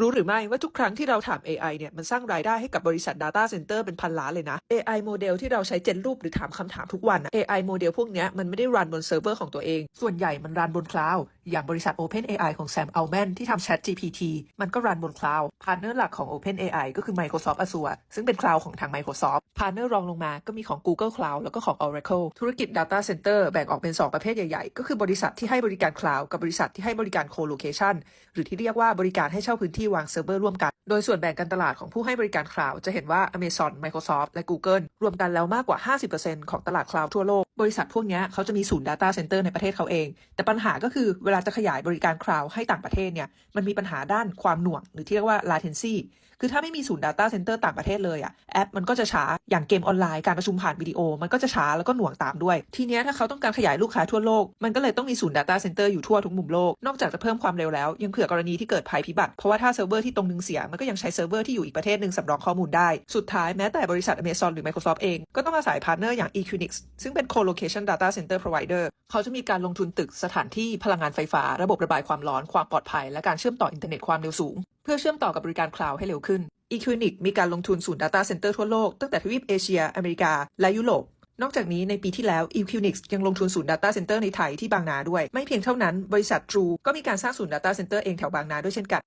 รู้หรือไม่ว่าทุกครั้งที่เราถาม AI เนี่ยมันสร้างรายได้ให้กับบริษัท Data Center เป็นพันล้านเลยนะ AI โมเดลที่เราใช้เจนรูปหรือถามคำถามทุกวันนะ AI โมเดลพวกนี้มันไม่ได้รันบนเซิร์ฟเวอร์ของตัวเอง ส่วนใหญ่มันรันบนคลาวอย่างบริษัท OpenAI ของ Sam Altman ที่ทำ Chat GPT มันก็รันบนคลาวด์พาร์เนอร์หลักของ OpenAI ก็คือ Microsoft Azure ซึ่งเป็นคลาวด์ของทาง Microsoft พาร์เนอร์รองลงมาก็มีของ Google Cloud แล้วก็ของ Oracle ธุรกิจ Data Center แบ่งออกเป็น 2 ประเภทใหญ่ๆ ก็คือบริษัทที่ให้บริการ Cloud กับบริษัทที่ให้บริการ Co-location หรือที่เรียกว่าบริการให้เช่าพื้นที่วางเซิร์ฟเวอร์ร่วมกัน โดยส่วนแบ่งการตลาดของผู้ให้บริการ Cloud จะเห็นว่า Amazon Microsoft และ Google รวมกันแล้วมากกว่า 50%ของตลาด Cloud ทั่วโลก บริษัทพวกนี้เขาจะมีศูนย์ Data Center ในประเทศเขาเอง แต่ปัญหาก็คือเวลาจะขยายบริการ Cloud ให้ต่างประเทศเนี่ยมันมีปัญหาด้านความหน่วง หรือที่เรียกว่า latency คือถ้าไม่มีศูนย์ Data Center ต่างประเทศเลยอะแอปมันก็จะช้าอย่างเกมออนไลน์การประชุมผ่านวิดีโอ มันก็จะช้าแล้วก็หน่วงตามด้วย ทีเนี้ยถ้าเขาต้องการขยายลูกค้าทั่วโลก มันก็เลยต้องมีศูนย์ Data Center อยู่ทั่วทุกมุมโลก นอกจากจะเพิ่มความเร็วแล้ว ยังเผื่อกรณีที่เกิดภัยพิบัติ เพราะว่าถ้าเซิร์ฟเวอร์ที่ตรงนึงเสีย มันก็ยังใช้เซิร์ฟเวอร์ที่อยู่อีกประเทศหนึ่งสำรองข้อมูลได้ สุดท้ายแม้แต่บริษัท Amazon หรือ Microsoft เองก็ต้องอาศัยพาร์ทเนอร์อย่าง Equinix ซึ่งเป็น co-location data center provider เขาจะมีการลงทุนตึกสถานที่พลังงานไฟฟ้า ระบบระบายความร้อนความปลอดภัย และการเชื่อมต่ออินเทอร์เน็ตความเร็วสูง เพื่อเชื่อมต่อกับบริการคลาวด์ให้เร็วขึ้น Equinix มีการลงทุนศูนย์ Data Center ทั่วโลกตั้งแต่ทวีปเอเชีย อเมริกา และยุโรปนอกจากนี้ในปีที่แล้ว Equinix ยังลงทุนศูนย์ Data Center ในไทยที่บางนาด้วย ไม่เพียงเท่านั้น บริษัท True ก็มีการสร้างศูนย์ Data Center เองแถวบางนาด้วยเช่นกัน